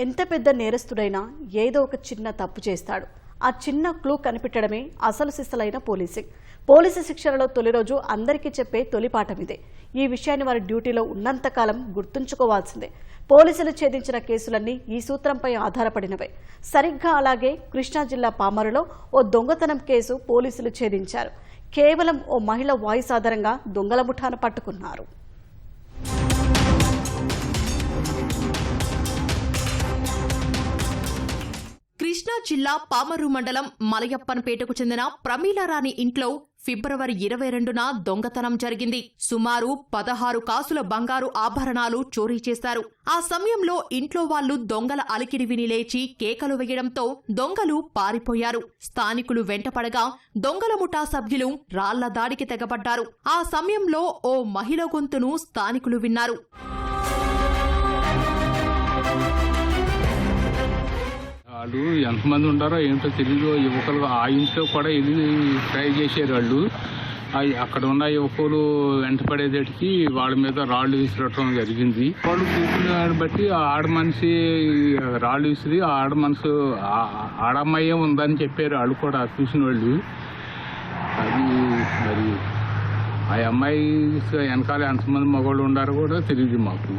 ఎంత పెద్ద నేరస్తుడైనా ఏదో ఒక చిన్న తప్పు చేస్తాడు. ఆ చిన్న క్లూ కనిపెట్టడమే అసలు సిసలైన పోలీసింగ్. పోలీసు శిక్షణలో తొలి రోజు అందరికీ చెప్పే తొలి పాఠం ఇదే. ఈ విషయాన్ని వారి డ్యూటీలో ఉన్నంతకాలం గుర్తుంచుకోవాల్సిందే. పోలీసులు ఛేదించిన కేసులన్నీ ఈ సూత్రంపై ఆధారపడినవే. సరిగ్గా అలాగే కృష్ణా జిల్లా పామరులో ఓ దొంగతనం కేసు పోలీసులు ఛేదించారు. కేవలం ఓ మహిళ వాయిస్ ఆధారంగా దొంగల ముఠాను పట్టుకున్నారు. జిల్లా పామరు మండలం మలయప్పన్పేటకు చెందిన ప్రమీలారాణి ఇంట్లో ఫిబ్రవరి ఇరవై రెండున దొంగతనం జరిగింది. సుమారు పదహారు కాసుల బంగారు ఆభరణాలు చోరీ చేశారు. ఆ సమయంలో ఇంట్లో వాళ్ళు దొంగల అలికిడి విని లేచి కేకలు వేయడంతో దొంగలు పారిపోయారు. స్థానికులు వెంటపడగా దొంగల ముఠా సభ్యులు రాళ్ళ దాడికి తెగబడ్డారు. ఆ సమయంలో ఓ మహిళ గొంతును స్థానికులు విన్నారు. వాళ్ళు ఎంతమంది ఉంటారో ఏంటో తెలియదు యువకులు ఆ ఇంట్లో కూడా వెళ్ళి ట్రై చేశారు వాళ్ళు. అక్కడ ఉన్న యువకులు వెంట వాళ్ళ మీద రాళ్ళు విసిరటం జరిగింది. వాళ్ళు కూర్చున్న దాన్ని బట్టి ఆడ మనిషి రాళ్ళు విసిరి ఆడ మనసు ఆడమ్మాయే ఉందని చెప్పారు వాళ్ళు కూడా చూసిన వాళ్ళు. అది మరి ఆ అమ్మాయి వెనకాల ఎంతమంది మగవాళ్ళు ఉండారో కూడా తెలియదు మాకు.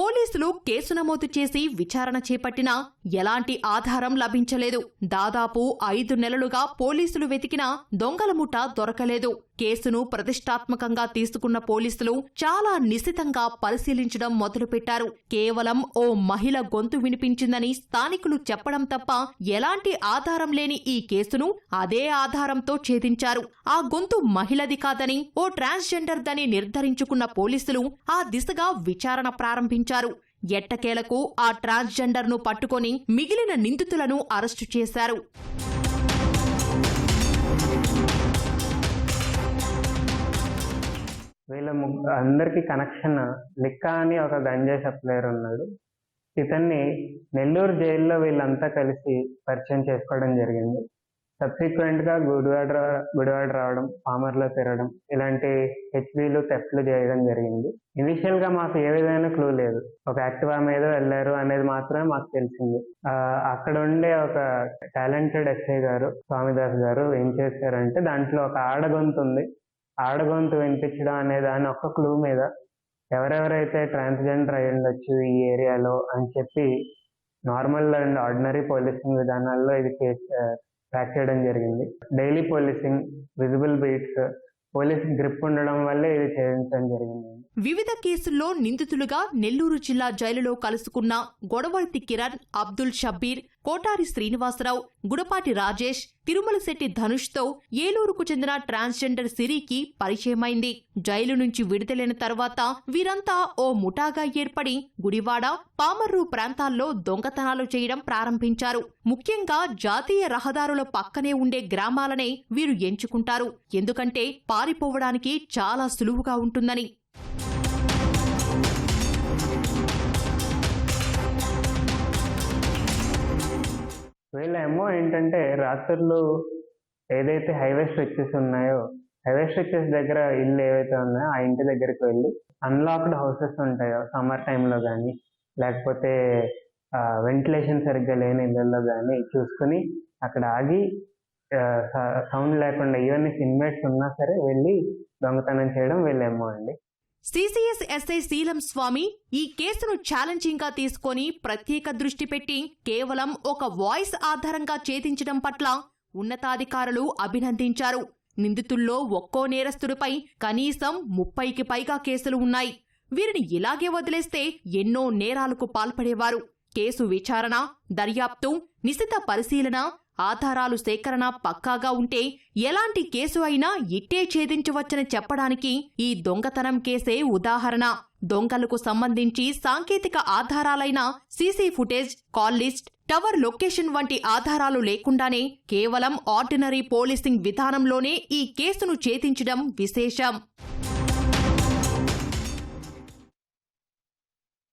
పోలీసులు కేసు నమోదు చేసి విచారణ చేపట్టినా ఎలాంటి ఆధారం లభించలేదు. దాదాపు ఐదు నెలలుగా పోలీసులు వెతికినా దొంగల ముఠ దొరకలేదు. కేసును ప్రతిష్టాత్మకంగా తీసుకున్న పోలీసులు చాలా నిశితంగా పరిశీలించడం మొదలుపెట్టారు. కేవలం ఓ మహిళ గొంతు వినిపించిందని స్థానికులు చెప్పడం తప్ప ఎలాంటి ఆధారం లేని ఈ కేసును అదే ఆధారంతో ఛేదించారు. ఆ గొంతు మహిళది కాదని ఓ ట్రాన్స్జెండర్ దని నిర్ధారించుకున్న పోలీసులు ఆ దిశగా విచారణ ప్రారంభించారు. ఎట్టకేలకు ఆ ట్రాన్స్జెండర్ను పట్టుకొని మిగిలిన నిందితులను అరెస్టు చేశారు. వీళ్ళ ముగ్గు అందరికి కనెక్షన్ లిక్కా అని ఒక గంజాయి సప్లయర్ ఉన్నాడు. ఇతన్ని నెల్లూరు జైల్లో వీళ్ళంతా కలిసి పరిచయం చేసుకోవడం జరిగింది. సబ్సిక్వెంట్గా గుడివాడ గుడివాడ రావడం పామర్లో తిరగడం ఇలాంటి హెచ్బీలు టెస్ట్లు చేయడం జరిగింది. ఇనిషియల్గా మాకు ఏ విధమైన క్లూ లేదు. ఒక యాక్టివా మీద వెళ్ళారు అనేది మాత్రమే మాకు తెలిసింది. అక్కడ ఉండే ఒక టాలెంటెడ్ ఎస్ఐ గారు స్వామిదాస్ గారు ఏం చేశారంటే దాంట్లో ఒక ఆడగొంతు ఉంది. ఆడగొంతు వినిపించడం అనే దాని ఒక్క క్లూ మీద ఎవరెవరైతే ట్రాన్స్జెండర్ అయి ఉండొచ్చు ఈ ఏరియాలో అని చెప్పి నార్మల్ అండ్ ఆర్డినరీ పోలీసింగ్ విధానాల్లో ఇది ట్రాక్ చేయడం జరిగింది. Daily policing visible beats police grip ఉండడం వల్లే ఇది చేయించడం జరిగింది. వివిధ కేసుల్లో నిందితులుగా నెల్లూరు జిల్లా జైలులో కలుసుకున్న గొడవర్తి కిరణ్ అబ్దుల్ షబ్బీర్ కోటారి శ్రీనివాసరావు గుడపాటి రాజేష్ తిరుమలశెట్టి ధనుష్తో ఏలూరుకు చెందిన ట్రాన్స్జెండర్ సిరికి పరిచయమైంది. జైలు నుంచి విడుదలైన తర్వాత వీరంతా ఓ ముఠాగా ఏర్పడి గుడివాడ పామర్రు ప్రాంతాల్లో దొంగతనాలు చేయడం ప్రారంభించారు. ముఖ్యంగా జాతీయ రహదారుల పక్కనే ఉండే గ్రామాలనే వీరు ఎంచుకుంటారు. ఎందుకంటే పారిపోవడానికి చాలా సులువుగా ఉంటుందని వీళ్ళేమో ఏంటంటే రాత్రులు ఏదైతే హైవే స్ట్రెచెస్ ఉన్నాయో హైవే స్ట్రెచెస్ దగ్గర ఇల్లు ఏవైతే ఉన్నాయో ఆ ఇంటి దగ్గరికి వెళ్ళి అన్లాక్డ్ హౌసెస్ ఉంటాయో సమ్మర్ టైంలో కానీ లేకపోతే వెంటిలేషన్ సరిగ్గా లేని ఇళ్ళల్లో కానీ చూసుకుని అక్కడ ఆగి సౌండ్ లేకుండా ఈవెన్ ఇన్మేట్స్ ఉన్నా సరే వెళ్ళి దొంగతనం చేయడం వీళ్ళేమో అండి. సిసిఎస్ ఎస్ఐ శీలం స్వామి ఈ కేసును ఛాలెంజింగ్గా తీసుకొని ప్రత్యేక దృష్టి పెట్టి కేవలం ఒక వాయిస్ ఆధారంగా ఛేదించడం పట్ల ఉన్నతాధికారులు అభినందించారు. నిందితుల్లో ఒక్కో నేరస్తుడిపై కనీసం ముప్పైకి పైగా కేసులు ఉన్నాయి. వీరిని ఇలాగే వదిలేస్తే ఎన్నో నేరాలకు పాల్పడేవారు. కేసు విచారణ దర్యాప్తు నిశిత పరిశీలన ఆధారాలు సేకరణ పక్కాగా ఉంటే ఎలాంటి కేసు అయినా ఇట్టే ఛేదించవచ్చని చెప్పడానికి ఈ దొంగతనం కేసే ఉదాహరణ. దొంగలకు సంబంధించి సాంకేతిక ఆధారాలైన CC footage call list tower location వంటి ఆధారాలు లేకుండానే కేవలం ఆర్డినరీ పోలీసింగ్ విధానంలోనే ఈ కేసును ఛేదించడం విశేషం.